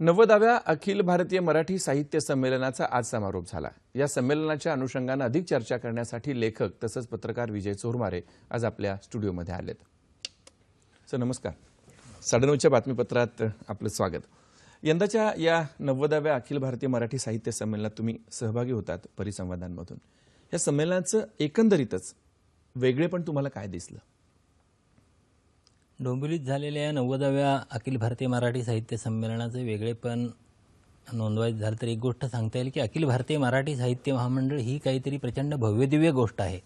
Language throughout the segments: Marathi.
नव्वदाव्या अखिल भारतीय मराठी साहित्य संमेलनाचा आज समारोप झाला. या संमेलनाच्या अनुषंगानं अधिक चर्चा करण्यासाठी लेखक तसंच पत्रकार विजय चोरमारे आज आपल्या स्टुडिओमध्ये आलेत. सर नमस्कार. साडेनऊच्या बातमीपत्रात आपलं स्वागत. यंदाच्या या नव्वदाव्या अखिल भारतीय मराठी साहित्य संमेलनात तुम्ही सहभागी होतात परिसंवादांमधून. या संमेलनाचं एकंदरीतच वेगळेपण तुम्हाला काय दिसलं? डोंबिवलीत झालेल्या या नव्वदाव्या अखिल भारतीय मराठी साहित्य संमेलनाचे वेगळेपण नोंदवायचं झालं तर एक गोष्ट सांगता येईल की अखिल भारतीय मराठी साहित्य महामंडळ ही काहीतरी प्रचंड भव्यदिव्य गोष्ट आहे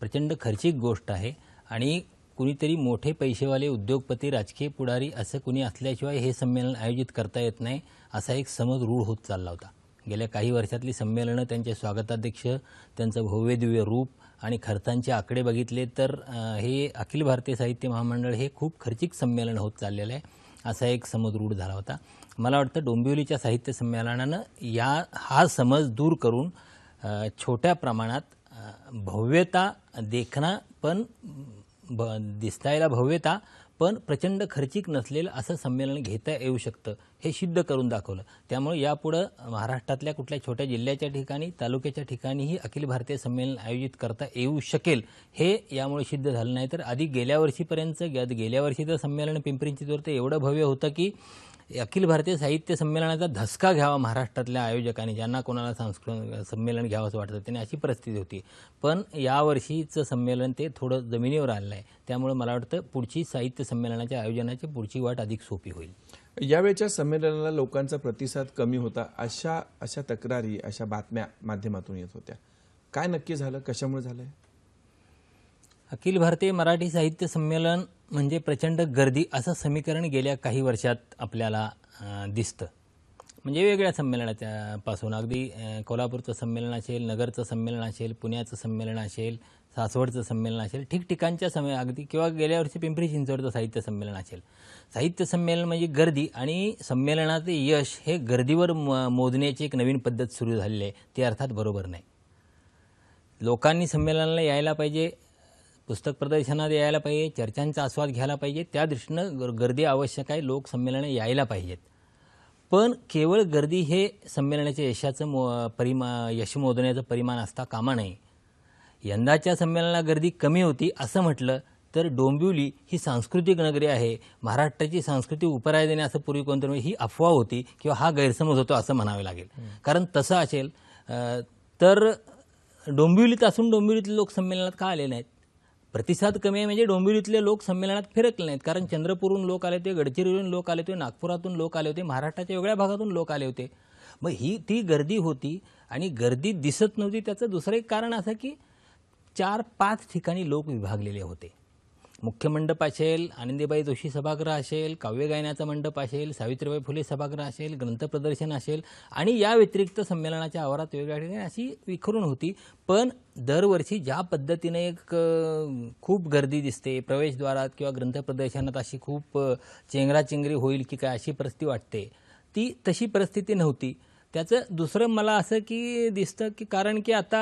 प्रचंड खर्चिक गोष्ट आहे आणि कुणीतरी मोठे पैसेवाले उद्योगपती राजकीय पुढारी असं कुणी असल्याशिवाय हे संमेलन आयोजित करता येत नाही असा एक समज रूढ होत चालला होता. गेल्या काही वर्षातली संमेलनं त्यांचे स्वागताध्यक्ष त्यांचं भव्यदिव्य रूप आणि खर्चांचे आकडे बघितले तर हे अखिल भारतीय साहित्य महामंडळ हे खूप खर्चिक संमेलन होत चाललेलं आहे. असा एक समज रूढ झाला होता. मला वाटतं डोंबिवलीच्या साहित्य संमेलनानं या हा समज दूर करून छोट्या प्रमाणात भव्यता देखणं पण ब दिसतायला भव्यता पण प्रचंड खर्चिक नसलेलं असं संमेलन घेता येऊ शकतं हे सिद्ध करून दाखवलं. त्यामुळे यापुढं महाराष्ट्रातल्या कुठल्या छोट्या जिल्ह्याच्या ठिकाणी तालुक्याच्या ठिकाणीही अखिल भारतीय संमेलन आयोजित करता येऊ शकेल हे यामुळे सिद्ध झालं. नाही तर आधी गेल्या वर्षीपर्यंत गे- गेल्या वर्षीचं संमेलन पिंपरी चिंचवड एवढं भव्य होतं की अखिल भारतीय साहित्य संमेलनाचा धसका घ्यावा महाराष्ट्रातल्या आयोजकांनी ज्यांना कोणाला सांस्कृतिक संमेलन घ्यावं असं वाटतं त्यांनी अशी परिस्थिती होती. पण यावर्षीचं संमेलन ते थोडं जमिनीवर आलेलं आहे. त्यामुळे मला वाटतं पुढची साहित्य संमेलनाच्या आयोजनाची पुढची वाट अधिक सोपी होईल. यावेळच्या संमेलनाला लोकांचा प्रतिसाद कमी होता अशा अशा तक्रारी अशा बातम्या माध्यमातून येत होत्या. काय नक्की झालं? कशामुळे झालंय? अखिल भारतीय मराठी साहित्य संमेलन म्हणजे प्रचंड गर्दी असं समीकरण गेल्या काही वर्षात आपल्याला दिसतं. म्हणजे वेगळ्या संमेलनाच्या पासून अगदी कोल्हापूरचं संमेलन असेल नगरचं संमेलन असेल पुण्याचं संमेलन असेल सासवडचं संमेलन असेल ठिकठिकाणच्या समे अगदी किंवा गेल्या वर्षी पिंपरी चिंचवडचं साहित्य संमेलन असेल. साहित्य संमेलन म्हणजे गर्दी आणि संमेलनाचे यश हे गर्दीवर म- मोजण्याची एक नवीन पद्धत सुरू झालेली आहे. ते अर्थात बरोबर नाही. लोकांनी संमेलनाला यायला पाहिजे पुस्तक प्रदर्शनात यायला पाहिजे चर्चांचा आस्वाद घ्यायला पाहिजे त्या दृष्टीनं गर- गर्दी आवश्यक आहे लोक संमेलनं यायला पाहिजेत. पण केवळ गर्दी हे संमेलनाच्या यशाचं मो परिमा यश मोजण्याचं परिमाण असता कामा नये. यंदाच्या संमेलनाला गर्दी कमी होती असं म्हटलं तर डोंबिवली ही सांस्कृतिक नगरी आहे महाराष्ट्राची संस्कृती उपराय देणे असं पूर्वी कोणतरी ही अफवा होती किंवा हा गैरसमज होतो असं म्हणावे लागेल. कारण तसं असेल तर डोंबिवलीत असून डोंबिवलीतले लोक संमेलनात का आले नाहीत? प्रतिसाद कमी आहे म्हणजे डोंबिवलीतले लोक संमेलनात फिरकले नाहीत. कारण चंद्रपूरहून लोक आले होते गडचिरोलीहून लोक आले होते नागपुरातून लोक आले होते महाराष्ट्राच्या वेगळ्या भागातून लोक आले होते. मग ही ती गर्दी होती आणि गर्दी दिसत नव्हती. त्याचं दुसरं एक कारण असं की चार पाच ठिकाणी लोक विभागलेले होते. मुख्य मंडप असेल आनंदीबाई जोशी सभागृह असेल काव्य गायनाचा मंडप असेल सावित्रीबाई फुले सभागृह असेल ग्रंथ प्रदर्शन असेल आणि या व्यतिरिक्त संमेलनाच्या आवारात वेगवेगळ्या ठिकाणी अशी विखरून होती. पण दरवर्षी ज्या पद्धतीने एक खूप गर्दी दिसते प्रवेशद्वारात किंवा ग्रंथ प्रदर्शनात अशी खूप चेंगराचेंगरी होईल की काय अशी परिस्थिती वाटते ती तशी परिस्थिती नव्हती. त्याचं दुसरं मला असं की दिसतं की कारण की आता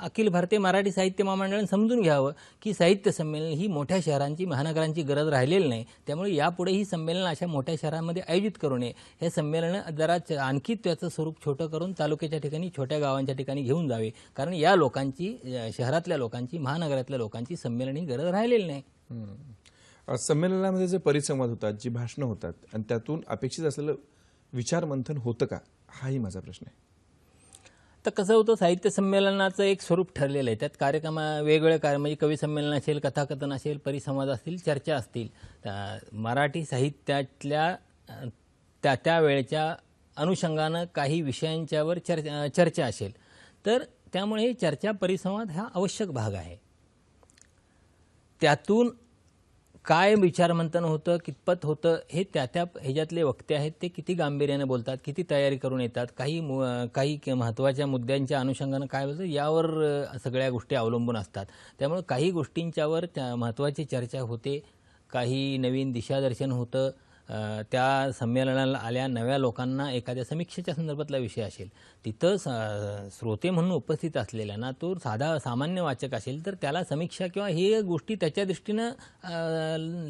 अखिल भारतीय मराठी साहित्य महामंडळाने समजून घ्यावं की साहित्य संमेलन ही मोठ्या शहरांची महानगरांची गरज राहिलेली नाही. त्यामुळे यापुढे ही संमेलन अशा मोठ्या शहरांमध्ये आयोजित करू नये. हे संमेलन जरा आणखी त्याचं स्वरूप छोटं करून तालुक्याच्या ठिकाणी छोट्या गावांच्या ठिकाणी घेऊन जावे. कारण या लोकांची शहरातल्या लोकांची महानगरातल्या लोकांची संमेलन ही गरज राहिलेली नाही. संमेलनामध्ये जे परिसंवाद होतात जी भाषणं होतात आणि त्यातून अपेक्षित असलेलं विचारमंथन होतं का? हाही माझा प्रश्न आहे. तर कसं होतं साहित्य संमेलनाचं एक स्वरूप ठरलेलं आहे. त्यात कार्यक्रम वेगवेगळे कार्य म्हणजे कवी संमेलन असेल कथाकथन असेल परिसंवाद असतील चर्चा असतील. मराठी साहित्यातल्या त्या त्या वेळेच्या अनुषंगानं काही विषयांच्यावर चर्चा चर्चा असेल. तर त्यामुळे चर्चा परिसंवाद हा आवश्यक भाग आहे. त्यातून काय विचारमंथन होतं कितपत होतं हे त्या त्या ह्याच्यातले वक्ते आहेत ते किती गांभीर्याने बोलतात किती तयारी करून येतात काही मु- काही क- महत्त्वाच्या मुद्द्यांच्या अनुषंगानं काय बोलतं यावर सगळ्या गोष्टी अवलंबून असतात. त्यामुळे काही गोष्टींच्यावर त्या महत्त्वाची चर्चा होते काही नवीन दिशादर्शन होतं त्या संमेलनाला आल्या नव्या लोकांना एखाद्या समीक्षेच्या संदर्भातला विषय असेल. तिथं स- श्रोते म्हणून उपस्थित असलेल्यांना तो साधा सामान्य वाचक असेल तर त्याला समीक्षा किंवा हे गोष्टी त्याच्या दृष्टीनं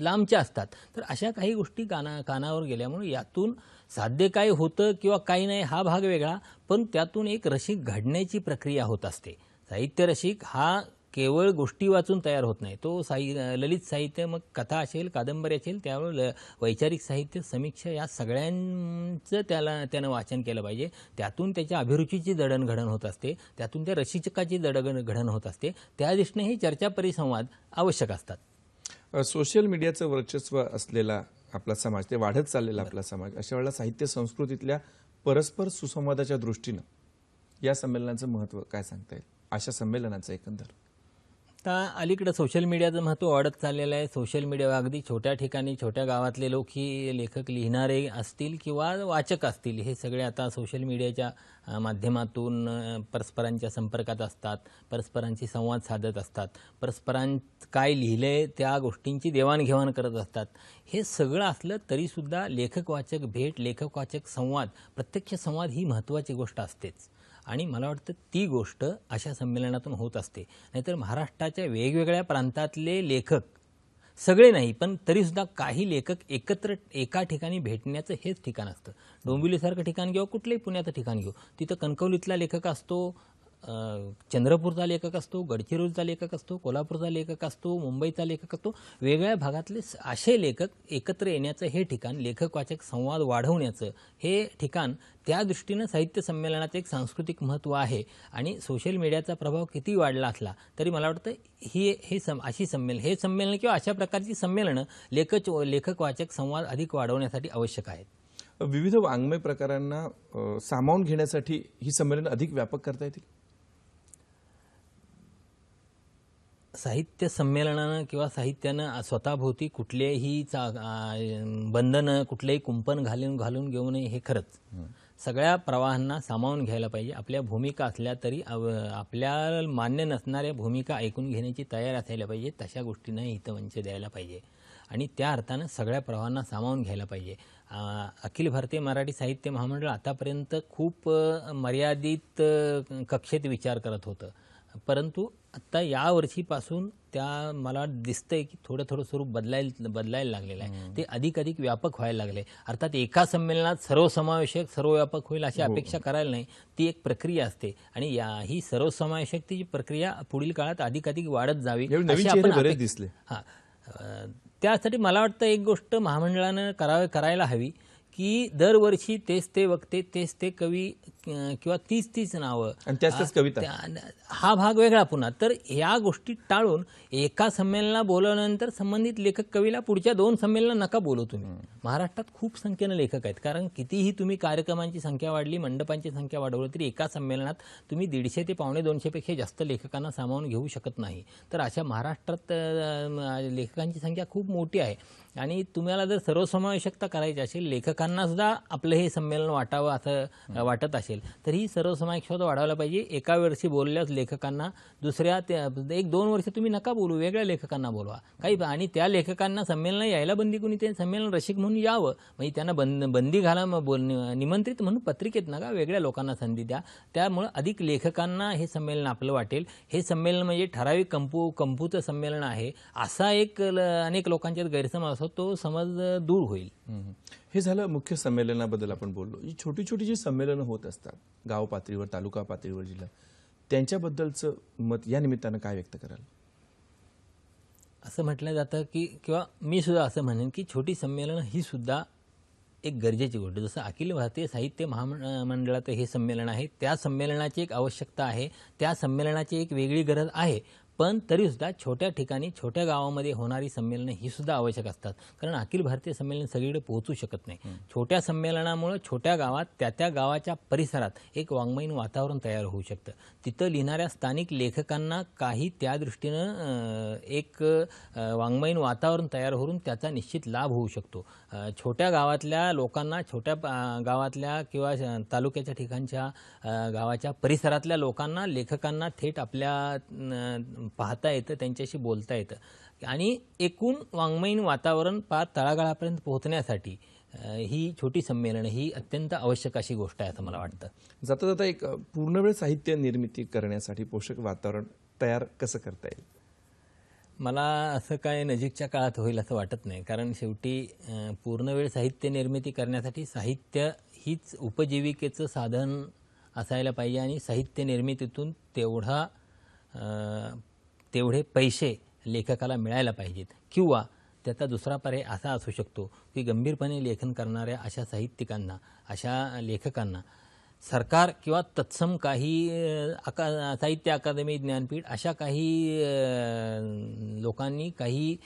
लांबच्या असतात. तर अशा काही गोष्टी काना कानावर गेल्यामुळे यातून साध्य काय होतं किंवा काही नाही हा भाग वेगळा पण त्यातून एक रसिक घडण्याची प्रक्रिया होत असते. साहित्य रसिक हा केवळ गोष्टी वाचून तयार होत नाही. तो साहि ललित साहित्य मग कथा असेल कादंबरी असेल त्यावर ल वैचारिक साहित्य समीक्षा या सगळ्यांचं त्याला त्यानं वाचन केलं पाहिजे. त्यातून त्याच्या अभिरुचीची जडणघडण होत असते. त्यातून त्या रसिचकाची जडणघडण होत असते. त्या दृष्टीने हे चर्चा परिसंवाद आवश्यक असतात. सोशल मीडियाचं वर्चस्व असलेला आपला समाज ते वाढत चाललेला आपला समाज अशा वेळेला साहित्य संस्कृतीतल्या परस्पर सुसंवादाच्या दृष्टीनं या संमेलनाचं महत्त्व काय सांगता येईल? अशा संमेलनाचं एकंदर. आता अलीकडं सोशल मीडियाचं महत्त्व वाढत चाललेलं आहे. सोशल मीडिया अगदी छोट्या ठिकाणी छोट्या गावातले लोक ही लेखक लिहिणारे असतील किंवा वाचक असतील हे सगळे आता सोशल मीडियाच्या माध्यमातून परस्परांच्या संपर्कात असतात परस्परांशी संवाद साधत असतात परस्परां काय लिहिलंय त्या गोष्टींची देवाणघेवाण करत असतात. हे सगळं असलं तरीसुद्धा लेखक वाचक भेट लेखक वाचक संवाद प्रत्यक्ष संवाद ही महत्त्वाची गोष्ट असतेच. आणि मला वाटतं ती गोष्ट अशा संमेलनातून होत असते. नाहीतर महाराष्ट्राच्या वेगवेगळ्या प्रांतातले लेखक सगळे नाही पण तरीसुद्धा काही लेखक एकत्र एका ठिकाणी भेटण्याचं हेच ठिकाण असतं. डोंबिवलीसारखं ठिकाण घेऊ कुठलंही पुण्याचं ठिकाण घेऊ. तिथं कणकवलीतला लेखक असतो चंद्रपूरचा लेखक असतो गडचिरोलीचा लेखक असतो कोल्हापूरचा लेखक असतो मुंबईचा लेखक असतो. वेगळ्या भागातले स- असे लेखक एकत्र येण्याचं हे ठिकाण लेखक वाचक संवाद वाढवण्याचं हे ठिकाण त्या दृष्टीनं साहित्य संमेलनाचं एक सांस्कृतिक महत्त्व आहे. आणि सोशल मीडियाचा प्रभाव किती वाढला असला तरी मला वाटतं ही हे सम अशी संमेलन हे संमेलन किंवा अशा प्रकारची संमेलनं लेखक लेखक वाचक संवाद अधिक वाढवण्यासाठी आवश्यक आहेत. विविध वाङ्मय प्रकारांना सामावून घेण्यासाठी ही संमेलन अधिक व्यापक करता येतील? साहित्य संमेलनानं किंवा साहित्यानं स्वतःभोवती कुठलेही चा बंधनं कुठलेही कुंपण घालून घालून घेऊ नये हे खरंच. सगळ्या प्रवाहांना सामावून घ्यायला पाहिजे. आपल्या भूमिका असल्या तरी आपल्या मान्य नसणाऱ्या भूमिका ऐकून घेण्याची तयार असायला पाहिजे. तशा गोष्टींना हितवंच द्यायला पाहिजे. आणि त्या अर्थानं सगळ्या प्रवाहांना सामावून घ्यायला पाहिजे. अखिल भारतीय मराठी साहित्य महामंडळ आतापर्यंत खूप मर्यादित कक्षेत विचार करत होतं. परंतु आत्ता या वर्षीपासून त्या मला दिसतंय की थोडं थोडं स्वरूप बदलायला बदलायला लागलेलं आहे. ते अधिक अधिक व्यापक व्हायला लागले. अर्थात एका संमेलनात सर्वसमावेशक सर्वव्यापक होईल अशी अपेक्षा करायला नाही. ती एक प्रक्रिया असते. आणि या ही सर्वसमावेशकतेची प्रक्रिया पुढील काळात अधिक अधिक वाढत जावी अशी आपण दिसले. हां. त्यासाठी मला वाटतं एक गोष्ट महामंडळानं करावे करायला हवी की दरवर्षी तेच ते वक्ते तेच ते कवी किंवा तीच तीच नावं. आणि त्याच कविता. हा भाग वेगळा पुन्हा. तर या गोष्टी टाळून एका संमेलनाला बोलवल्यानंतर संबंधित लेखक कवीला पुढच्या दोन संमेलनं नका बोलू तुम्ही. महाराष्ट्रात खूप संख्येनं लेखक आहेत. कारण कितीही तुम्ही कार्यक्रमांची संख्या वाढली मंडपांची संख्या वाढवली तरी एका संमेलनात तुम्ही दीडशे ते पावणे दोनशेपेक्षा जास्त लेखकांना सामावून घेऊ शकत नाही. तर अशा महाराष्ट्रात लेखकांची संख्या खूप मोठी आहे. आणि तुम्हाला जर सर्वसमावेशकता करायची असेल लेखकांना सुद्धा आपलं हे संमेलन वाटावं असं वाटत असेल तर ही सर्वसमावेशकता वाढवायला पाहिजे. एका वर्षी बोलल्याच लेखकांना दुसऱ्या त्या- एक दोन वर्ष तुम्ही नका बोलू वेगळ्या लेखकांना बोलवा. काही आणि त्या लेखकांना संमेलन यायला बंदी कोणी ते संमेलन रसिक म्हणून यावं. म्हणजे त्यांना बंद बंदी घाला मग बोल निमंत्रित म्हणून पत्रिकेत नका वेगळ्या लोकांना संधी द्या. त्यामुळं अधिक लेखकांना हे संमेलन आपलं वाटेल. हे संमेलन म्हणजे ठराविक कंपू कंपूचं संमेलन आहे. असा एक ल- अनेक लोकांच्यात गैरसमज असतो तो समज दूर होईल. हे झालं मुख्य संमेलनाबद्दल आपण बोललो. ही छोटी छोटी जी संमेलनं होत असतात गाव पातळीवर तालुका पातळीवर जिल्हा त्यांच्याबद्दलचं मत या निमित्तानं काय व्यक्त कराल? असं म्हटलं जातं की किंवा मी सुद्धा असं म्हणेन की छोटी संमेलनं ही सुद्धा एक गरजेची गोष्ट. जसं अखिल भारतीय साहित्य महामंडळाचं हे संमेलन आहे. त्या संमेलनाची एक आवश्यकता आहे. त्या संमेलनाची एक वेगळी गरज आहे. पण तरीसुद्धा छोट्या ठिकाणी छोट्या गावामध्ये होणारी संमेलनं ही सुद्धा आवश्यक असतात. कारण अखिल भारतीय संमेलन सगळीकडे पोहोचू शकत नाही. छोट्या संमेलनामुळं छोट्या गावात त्या त्या गावाच्या परिसरात एक वाङ्मयीन वातावरण तयार होऊ शकतं. तिथं लिहिणाऱ्या स्थानिक लेखकांना काही त्या दृष्टीनं एक वाङ्मयीन वातावरण तयार होऊन त्याचा निश्चित लाभ होऊ शकतो. छोट्या गावातल्या लोकांना छोट्या गावातल्या किंवा तालुक्याच्या ठिकाणच्या गावाच्या परिसरातल्या लोकांना लेखकांना थेट आपल्या पाहता येतं त्यांच्याशी बोलता येतं. आणि एकूण वाङ्मयीन वातावरण पार तळागाळापर्यंत पोहोचण्यासाठी ही छोटी संमेलनं ही अत्यंत आवश्यक अशी गोष्ट आहे असं मला वाटतं. जाता जाता एक पूर्णवेळ साहित्य निर्मिती करण्यासाठी पोषक वातावरण तयार कसं करता येईल? मला असं काय नजीकच्या काळात होईल असं वाटत नाही. कारण शेवटी पूर्णवेळ साहित्य निर्मिती करण्यासाठी साहित्य हीच उपजीविकेचं साधन असायला पाहिजे आणि साहित्य निर्मितीतून तेवढा तेवढे पैसे लेखकाला मिळायला पाहिजेत. किंवा त्याचा दुसरा पर्याय असा असू शकतो की गंभीरपणे लेखन करणाऱ्या अशा साहित्यिकांना अशा लेखकांना सरकार किंवा तत्सम काही अका साहित्य अकादमी ज्ञानपीठ अशा काही लोकांनी काही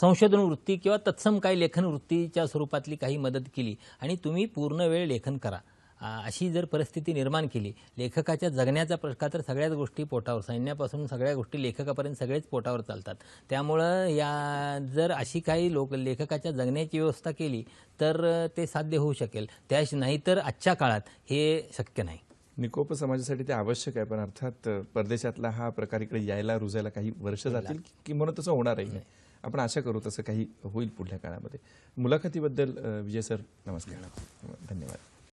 संशोधन वृत्ती किंवा तत्सम काही लेखन वृत्तीच्या स्वरूपातली काही मदत केली आणि तुम्ही पूर्ण वेळ लेखन करा. अशी जर परिस्थिती निर्माण केली लेखकाच्या जगण्याचा प्रश्न तर सगळ्याच गोष्टी पोटावर सैन्यापासून सगळ्या गोष्टी लेखकापर्यंत सगळेच पोटावर चालतात. त्यामुळं या जर अशी काही लोक लेखकाच्या जगण्याची व्यवस्था केली तर ते साध्य होऊ शकेल. त्या नाहीतर आजच्या काळात हे शक्य नाही. निकोप समाजासाठी ते आवश्यक आहे पण अर्थात परदेशातला हा प्रकार इकडे यायला रुजायला काही वर्ष जातील की म्हणून तसं होणारही नाही. आपण आशा करू तसं काही होईल पुढल्या काळामध्ये. मुलाखतीबद्दल विजय सर नमस्कार. धन्यवाद.